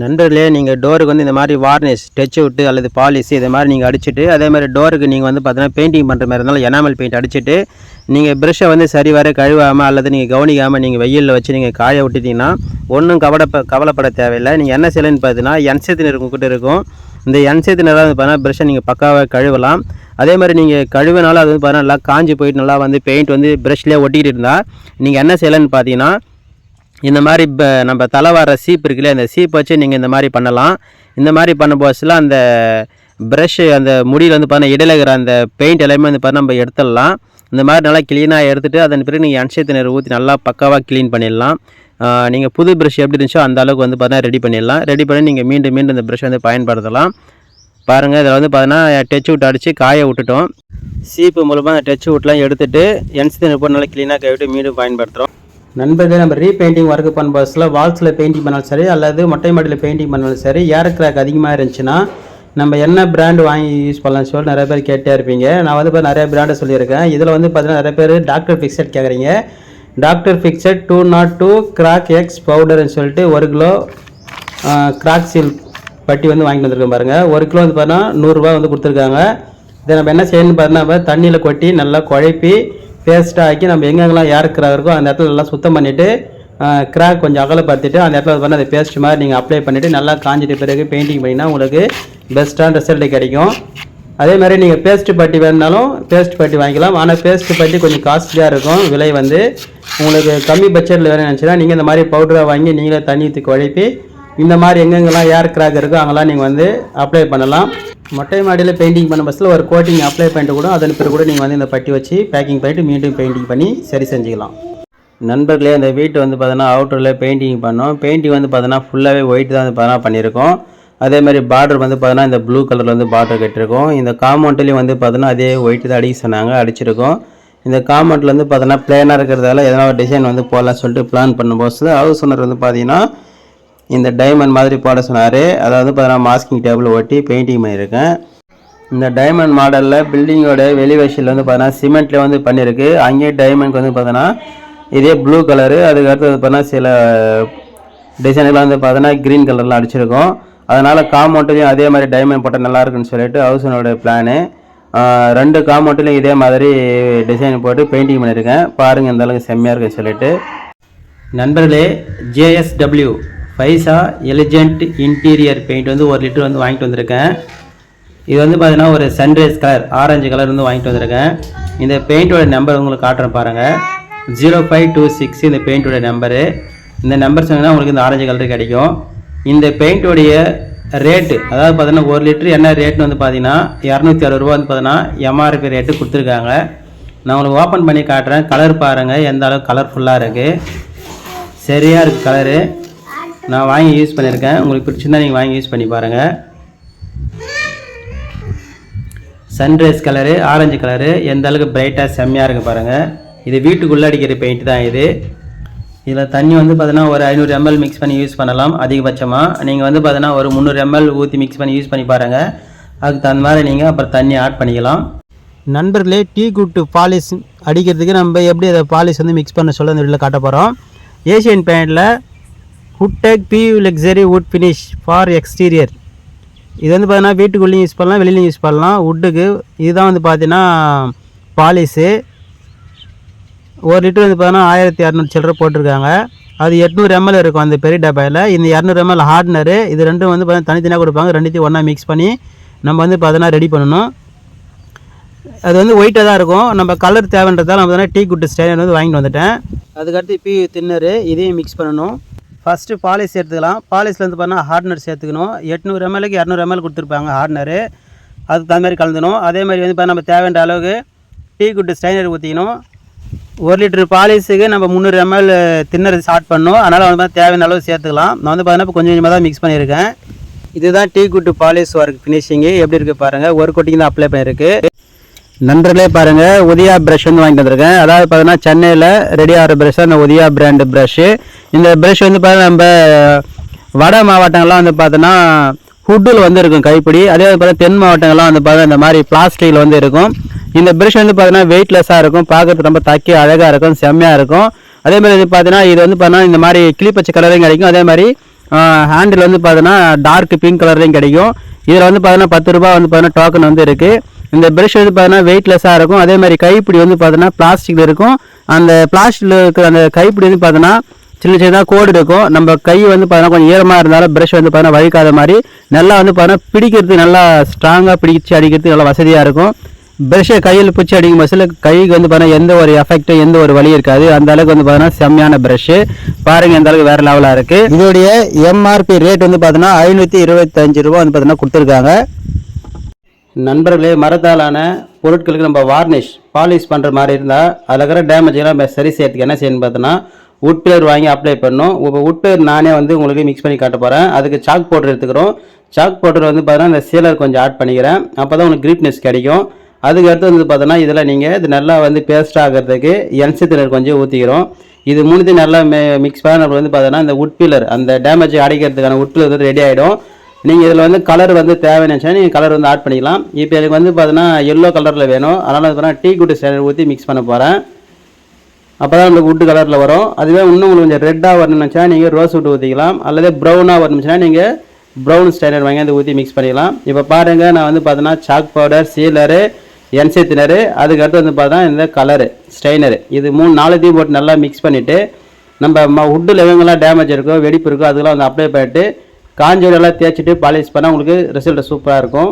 நண்பர்களே நீங்கள் டோருக்கு வந்து இந்த மாதிரி வார்னிஷ் டச் விட்டு அல்லது பாலிஷ் இதை மாதிரி நீங்கள் அடிச்சுட்டு அதே மாதிரி டோருக்கு நீங்கள் வந்து பார்த்தீங்கன்னா பெயிண்டிங் பண்ணுற மாதிரி இருந்தாலும் எனாமல் பெயிண்ட் அடிச்சுட்டு நீங்கள் ப்ரஷ்ஷை வந்து சரி வர கழுவாமல் அல்லது நீங்கள் கவனிக்காமல் நீங்கள் வெயிலில் வச்சு நீங்கள் காய விட்டுட்டீங்கன்னா ஒன்றும் கவலைப்ப கவலைப்பட தேவையில்லை. நீங்கள் என்ன செய்யலைன்னு பார்த்தீங்கன்னா என்சத்தினர் உங்ககிட்ட இருக்கும். இந்த என்சேத்து வந்து பார்த்தீங்கன்னா ப்ரஷ்ஷை நீங்கள் பக்காவாக கழுவலாம். அதே மாதிரி நீங்கள் கழுவினாலும் அது வந்து பார்த்தீங்கன்னா நல்லா காஞ்சி போயிட்டு நல்லா வந்து பெயிண்ட் வந்து ப்ரெஷ்லேயே ஒட்டிக்கிட்டு இருந்தால் நீங்கள் என்ன செய்யலைன்னு பார்த்தீங்கன்னா இந்த மாதிரி இப்போ நம்ம தலை வர சீப் இருக்குல்லையே அந்த சீப் வச்சு நீங்கள் இந்த மாதிரி பண்ணலாம். இந்த மாதிரி பண்ண போஸ்டில் அந்த ப்ரஷ்ஷு அந்த முடியில் வந்து பார்த்தீங்கன்னா இடையில இருக்கிற அந்த பெயிண்ட் எல்லாமே வந்து பார்த்தா நம்ம எடுத்துடலாம். இந்த மாதிரி நல்லா க்ளீனாக எடுத்துகிட்டு அதன் பிறகு நீங்கள் அன்சத்து நீர் ஊற்றி நல்லா பக்காவாக க்ளீன் பண்ணிடலாம். நீங்கள் புது ப்ரஷ் எப்படி இருந்துச்சோ அந்த அளவுக்கு வந்து பார்த்தீங்கன்னா ரெடி பண்ணிடலாம். ரெடி பண்ணி நீங்கள் மீண்டும் மீண்டும் இந்த ப்ரஷ் வந்து பயன்படுத்தலாம். பாருங்கள் இதில் வந்து பார்த்தீங்கன்னா டச் விட்டு அடித்து காய விட்டுட்டோம். சீப்பு மூலமாக அந்த டச் விட்டுலாம் எடுத்துகிட்டு என்சி போட்டு நல்லா க்ளீனாக கழுவிட்டு மீண்டும் பயன்படுத்துகிறோம் நண்பர்களே நம்ம ரீபெயிண்டிங் ஒர்க் பண்ண பஸ்ஸில் வால்ஸில் பெயிண்டிங் பண்ணாலும் சரி அல்லது மொட்டை மாடியில் பெயிண்டிங் பண்ணாலும் சரி ஏர் கிராக் அதிகமாக இருந்துச்சுன்னா நம்ம என்ன பிராண்டு வாங்கி யூஸ் பண்ணலாம்னு சொல்லி நிறைய பேர் கேட்டே இருப்பீங்க. நான் வந்து இப்போ நிறைய பிராண்டை சொல்லியிருக்கேன். இதில் வந்து பார்த்தீங்கன்னா நிறைய பேர் டாக்டர் ஃபிக்ஸட் கேட்குறீங்க doctor fixit do not do crack X பவுடர்னு சொல்லிட்டு ஒரு கிலோ கிராக் சீல் பட்டி வந்து வாங்கிட்டு வந்திருக்கேன் பாருங்கள் ஒரு கிலோ வந்து பார்த்தீங்கன்னா நூறுரூவா வந்து கொடுத்துருக்காங்க. இதை நம்ம என்ன செய்யணும்னு பார்த்தீங்கன்னா நம்ம தண்ணியில் கொட்டி நல்லா குழப்பி பேஸ்ட்டாக்கி நம்ம எங்கெங்கெல்லாம் ஏர் கிராக் இருக்கோ அந்த இடத்துல நல்லா சுத்தம் பண்ணிவிட்டு கிராக் கொஞ்சம் அகலப்படுத்திட்டு அந்த இடத்துல பண்ண அந்த பேஸ்ட் மாதிரி நீங்கள் அப்ளை பண்ணிவிட்டு நல்லா காஞ்சிட்டு பிறகு பெயிண்டிங் பண்ணினா உங்களுக்கு பெஸ்ட்டான ரிசல்ட் கிடைக்கும். அதே மாதிரி நீங்கள் பேஸ்ட் பட்டி வேணுனாலும் பேஸ்ட் பட்டி வாங்கிக்கலாம். ஆனால் பேஸ்ட் பட்டி கொஞ்சம் காஸ்ட்லியாக இருக்கும். விலை வந்து உங்களுக்கு கம்மி பட்ஜெட்டில் வேணும்னு நினச்சினா நீங்கள் இந்த மாதிரி பவுடராக வாங்கி நீங்களே தண்ணியத்துக்கு உழைப்பி இந்த மாதிரி எங்கெங்கெல்லாம் ஏர் கிராக் இருக்கோ அங்கெல்லாம் நீங்கள் வந்து அப்ளை பண்ணலாம். மொட்டை மாடியில் பெயிண்டிங் பண்ண பஸ்ஸில் ஒரு கோட்டிங் அப்ளை பண்ணிட்டு கூட அதன் பிறகு கூட நீங்கள் வந்து இந்த பட்டி வச்சு பேக்கிங் பண்ணிட்டு மீண்டும் பெயிண்டிங் பண்ணி சரி செஞ்சுக்கலாம். நண்பர்களே இந்த வீட்டு வந்து பார்த்தீங்கன்னா அவுட்டரில் பெயிண்டிங் பண்ணோம். பெயிண்டிங் வந்து பார்த்தீங்கன்னா ஃபுல்லாகவே ஒயிட் தான் வந்து பார்த்தீங்கன்னா பண்ணியிருக்கோம். அதே மாதிரி பார்டர் வந்து பார்த்தீங்கன்னா இந்த ப்ளூ கலரில் வந்து பார்டர் கட்டிருக்கோம் இந்த காம்பவுண்ட்லேயும் வந்து பார்த்தீங்கன்னா அதே ஒயிட் தான் அடிக்க சொன்னாங்க அடிச்சிருக்கோம். இந்த காம்பவுண்டில் வந்து பார்த்தீங்கன்னா பிளேனாக இருக்கிறதால எதனா ஒரு டிசைன் வந்து போடலாம் சொல்லிட்டு பிளான் பண்ணும்போது ஹவுஸ் ஓனர் வந்து பார்த்தீங்கன்னா இந்த டைமண்ட் மாதிரி போட சொன்னார். அதாவது பார்த்தீங்கன்னா மாஸ்கிங் டேபிள் ஒட்டி பெயிண்டிங் பண்ணியிருக்கேன். இந்த டைமண்ட் மாடலில் பில்டிங்கோட வெளிவேஷில் வந்து பார்த்தீங்கன்னா சிமெண்ட்டில் வந்து பண்ணியிருக்கு. அங்கேயே டைமண்ட் வந்து பார்த்தீங்கன்னா இதே ப்ளூ கலரு அதுக்கடுத்து வந்து பார்த்தீங்கன்னா சில டிசைன்லாம் வந்து பார்த்தீங்கன்னா க்ரீன் கலர்லாம் அடிச்சிருக்கோம். அதனால் காமௌண்ட்லேயும் அதே மாதிரி டைமண்ட் போட்டால் நல்லா இருக்குன்னு சொல்லிட்டு ஹவுஸனோட பிளானு ரெண்டு காமௌண்ட்லேயும் இதே மாதிரி டிசைன் போட்டு பெயிண்டிங் பண்ணியிருக்கேன். பாருங்கள் இந்த அளவுக்கு செம்மையாக இருக்குன்னு சொல்லிட்டு. நண்பர்களே ஜேஎஸ்டபிள்யூ ஃபைசா எலிஜென்ட் இன்டீரியர் பெயிண்ட் வந்து ஒரு லிட்டர் வந்து வாங்கிட்டு வந்திருக்கேன். இது வந்து பார்த்தீங்கன்னா ஒரு சன்ரைஸ் கலர் ஆரஞ்சு கலர் வந்து வாங்கிட்டு வந்திருக்கேன். இந்த பெயிண்டோட நம்பர் உங்களுக்கு காட்டுறேன் பாருங்கள் ஜீரோ ஃபைவ் டூ சிக்ஸ் இந்த பெயிண்டோட நம்பரு இந்த நம்பர் சொன்னீங்கன்னா உங்களுக்கு இந்த ஆரஞ்சு கலர் கிடைக்கும். இந்த பெயிண்டோடைய ரேட்டு அதாவது பார்த்தீங்கன்னா ஒரு லிட்டர் என்ன ரேட்னு வந்து பார்த்தீங்கன்னா இரநூத்தி அறுபது ரூபா வந்து பார்த்தீங்கன்னா எம்ஆர்பி ரேட்டு கொடுத்துருக்காங்க. நான் உங்களுக்கு ஓப்பன் பண்ணி காட்டுறேன். கலர் பாருங்கள் எந்த அளவுக்கு கலர்ஃபுல்லாக இருக்குது சரியாக இருக்குது கலரு நான் வாங்கி யூஸ் பண்ணியிருக்கேன். உங்களுக்கு பிடிச்சிருந்தா நீங்கள் வாங்கி யூஸ் பண்ணி பாருங்கள் சன்ரைஸ் கலரு ஆரஞ்சு கலரு எந்த அளவுக்கு பிரைட்டாக செம்மையாக இருக்குது பாருங்கள் இது வீட்டுக்குள்ளே அடிக்கிற பெயிண்ட் தான் இது. இதில் தண்ணி வந்து பார்த்தீங்கன்னா ஒரு ஐநூறு எம்எல் மிக்ஸ் பண்ணி யூஸ் பண்ணலாம் அதிகபட்சமாக நீங்கள் வந்து பார்த்தீங்கன்னா ஒரு முந்நூறு எம்எல் ஊற்றி மிக்ஸ் பண்ணி யூஸ் பண்ணி பாருங்கள் அதுக்கு தகுந்த மாதிரி நீங்கள் அப்புறம் தண்ணி ஆட் பண்ணிக்கலாம். நண்பர்களே டீ குட்டு பாலிஷ் அடிக்கிறதுக்கு நம்ம எப்படி அதை பாலிஷ் வந்து மிக்ஸ் பண்ண சொல்ல அந்த வீட்டில் காட்ட போகிறோம் Asian பெயிண்டில் Woodtech PU luxury wood finish for exterior இது வந்து பார்த்தீங்கன்னா வீட்டுக்குள்ளேயும் யூஸ் பண்ணலாம் வெளியிலையும் யூஸ் பண்ணலாம். வுட்டுக்கு இதுதான் வந்து பார்த்தீங்கன்னா பாலிஸு ஒரு லிட்டர் வந்து பார்த்தீங்கன்னா ஆயிரத்தி இரநூறு சில்லரை போட்டிருக்காங்க. அது எட்நூறு எம்எல் இருக்கும் அந்த பெரிய டப்பாயில். இந்த இரநூறு எம்எல் ஹார்ட்னரு இது ரெண்டும் வந்து பார்த்தீங்கன்னா தனித்தனியாக கொடுப்பாங்க. ரெண்டுத்தையும் ஒன்றா மிக்ஸ் பண்ணி நம்ம வந்து பார்த்தீங்கன்னா ரெடி பண்ணணும். அது வந்து ஒயிட்டாக தான் இருக்கும். நம்ம கலர் தேவைன்றதால நம்ம பார்த்தீங்கன்னா டீ குட்டு ஸ்டைலர் வந்து வாங்கிட்டு வந்துட்டேன். அதுக்கடுத்து பி தின்னரு இதையும் மிக்ஸ் பண்ணணும். ஃபஸ்ட்டு பாலிஷ் சேர்த்துக்கலாம். பாலிஷில் வந்து பார்த்தீங்கன்னா ஹார்ட்னர் சேர்த்துக்கணும். எட்நூறு எம்எல்க்கு இரநூறு எம்எல் கொடுத்துருப்பாங்க ஹார்ட்னரு அதுக்கு தகுந்த மாதிரி கலந்துணும் அதே மாதிரி வந்து பார்த்தா நம்ம தேவையான அளவுக்கு டீ குட்டு ஸ்டைனர் ஊற்றிக்கணும் ஒரு லிட்டர் பாலிஸுக்கு நம்ம முந்நூறு எம்எல் தின்னர் ஸ்டார்ட் பண்ணணும். அதனால் வந்து பார்த்தா தேவையான அளவு சேர்த்துக்கலாம். நான் வந்து பார்த்தீங்கன்னா இப்போ கொஞ்சம் கொஞ்சமாக தான் மிக்ஸ் பண்ணியிருக்கேன். இதுதான் T good polish work finishing எப்படி இருக்குது பாருங்கள் ஒரு கொட்டிங் தான் அப்ளை பண்ணியிருக்கு. நண்பர்களே பாருங்கள் உதயா ப்ரஷ் வந்து வாங்கிட்டு வந்திருக்கேன். அதாவது பார்த்தீங்கன்னா சென்னையில் ரெடி ஆகிற ப்ரஷ் அந்த உதயா பிராண்டு ப்ரஷ்ஷு இந்த ப்ரஷ் வந்து பார்த்தீங்கன்னா நம்ம வட மாவட்டங்கள்லாம் வந்து பார்த்தோன்னா ஹுட்டில் வந்து இருக்கும் கைப்பிடி. அதே வந்து தென் மாவட்டங்கள்லாம் வந்து பார்த்தா இந்த மாதிரி பிளாஸ்டிக்கில் வந்து இருக்கும். இந்த ப்ரஷ் வந்து பார்த்தீங்கன்னா வெயிட்லெஸ்ஸாக இருக்கும். பார்க்கறதுக்கு ரொம்ப தக்கி அழகாக இருக்கும் செம்மையாக இருக்கும். அதே மாதிரி இது பார்த்தீங்கன்னா இது வந்து பார்த்தீங்கன்னா இந்த மாதிரி கிளிப்பச்சை கலரையும் கிடைக்கும். அதே மாதிரி ஹேண்டில் வந்து பார்த்தீங்கன்னா டார்க் பிங்க் கலர்லேயும் கிடைக்கும். இதில் வந்து பார்த்தீங்கன்னா பத்து ரூபா வந்து பார்த்தீங்கன்னா டோக்கன் வந்து இருக்குது இந்த ப்ரஷ் வந்து பார்த்தீங்கன்னா வெயிட்லெஸ்ஸாக இருக்கும் அதே மாதிரி கைப்பிடி வந்து பார்த்தீங்கன்னா பிளாஸ்டிக்கில் இருக்கும் அந்த பிளாஸ்டிக்கில் இருக்கிற அந்த கைப்பிடி வந்து பார்த்தீங்கன்னா சின்ன சின்னதாக கோடு இருக்கும் நம்ம கை வந்து பார்த்தீங்கன்னா கொஞ்சம் ஈரமாக இருந்தாலும் ப்ரஷ் வந்து பார்த்தீங்கன்னா வலிக்காத மாதிரி நல்லா வந்து பார்த்தீங்கன்னா பிடிக்கிறதுக்கு நல்லா ஸ்ட்ராங்காக பிடிச்சி அடிக்கிறதுக்கு நல்லா வசதியாக இருக்கும் ப்ரஷ்ஷை கையில் பிடிச்சி அடிக்கும் பஸ்ஸில் கைக்கு வந்து பார்த்தீங்கன்னா எந்த ஒரு எஃபெக்ட்டும் எந்த ஒரு வழியும் இருக்காது அந்த அளவுக்கு வந்து பார்த்தீங்கன்னா செம்மையான ப்ரஷ்ஷு பாருங்க எந்த அளவுக்கு வேறு லெவலாக இருக்குது இதோடைய எம்ஆர்பி ரேட் வந்து பார்த்தீங்கன்னா ஐநூற்றி இருபத்தஞ்சு ரூபா வந்து பார்த்தீங்கன்னா கொடுத்துருக்காங்க நண்பர்களே மரத்தாலான பொருட்களுக்கு நம்ம வார்னிஷ் பாலிஷ் பண்ணுற மாதிரி இருந்தால் அதில் இருக்கிற டேமேஜெல்லாம் நம்ம சரி செய்யறதுக்கு என்ன செய்யணும்னு பார்த்தோன்னா wood பேர் வாங்கி அப்ளை பண்ணணும். இப்போ wood பேர் நானே வந்து உங்களுக்கு மிக்ஸ் பண்ணி காட்ட போகிறேன் அதுக்கு சாக் பவுடர் எடுத்துக்கிறோம். சாக் பவுடர் வந்து பார்த்தீங்கன்னா இந்த சீலர் கொஞ்சம் ஆட் பண்ணிக்கிறேன். அப்போ தான் உங்களுக்கு கிரீப்னஸ் கிடைக்கும். அதுக்கு அடுத்து வந்து பார்த்தோன்னா இதில் நீங்கள் இது நல்லா வந்து பேஸ்ட் ஆகிறதுக்கு என்சி தினர் கொஞ்சம் ஊற்றிக்கிறோம் இது மூணுத்தையும் நல்லா மிக்ஸ் பண்ண வந்து பார்த்தோன்னா இந்த wood அந்த டேமேஜ் அடைக்கிறதுக்கான wood வந்து ரெடி ஆகிடும் நீங்கள் இதில் வந்து கலர் வந்து தேவைன்னு நீங்கள் கலர் வந்து ஆட் பண்ணிக்கலாம். இப்போ எனக்கு வந்து பார்த்தீங்கன்னா எல்லோ கலரில் வேணும். அதனால் வந்து பார்த்தீங்கன்னா டீ குட்டு சேனல் ஊற்றி மிக்ஸ் பண்ண போகிறேன் அப்போ தான் உங்களுக்கு வுட்டு கலரில் வரும். அதுவே இன்னும் உங்களுக்கு கொஞ்சம் ரெட்டாக வரணும்னுச்சா நீங்கள் ரோஸ் wood ஊற்றிக்கலாம் அல்லது ப்ரௌனாக வரணும்னுச்சுன்னா நீங்கள் ப்ரௌன் ஸ்டாண்டர்ட் வாங்கி அதை ஊற்றி மிக்ஸ் பண்ணிக்கலாம். இப்போ பாருங்கள் நான் வந்து பார்த்தீங்கன்னா chalk powder sealer NC thinner அதுக்கடுத்து வந்து பார்த்தா இந்த கலரு ஸ்ட்ரைனரு இது மூணு நாலுத்தையும் போட்டு நல்லா மிக்ஸ் பண்ணிவிட்டு நம்ம வுட்டில் எங்கெங்கெல்லாம் டேமேஜ் இருக்கோ வெடிப்பு இருக்கோ அதெல்லாம் வந்து அப்ளை பண்ணிட்டு காஞ்சோடெல்லாம் தேய்ச்சிட்டு பாலிஷ் பண்ணால் உங்களுக்கு ரிசல்ட் சூப்பராக இருக்கும்.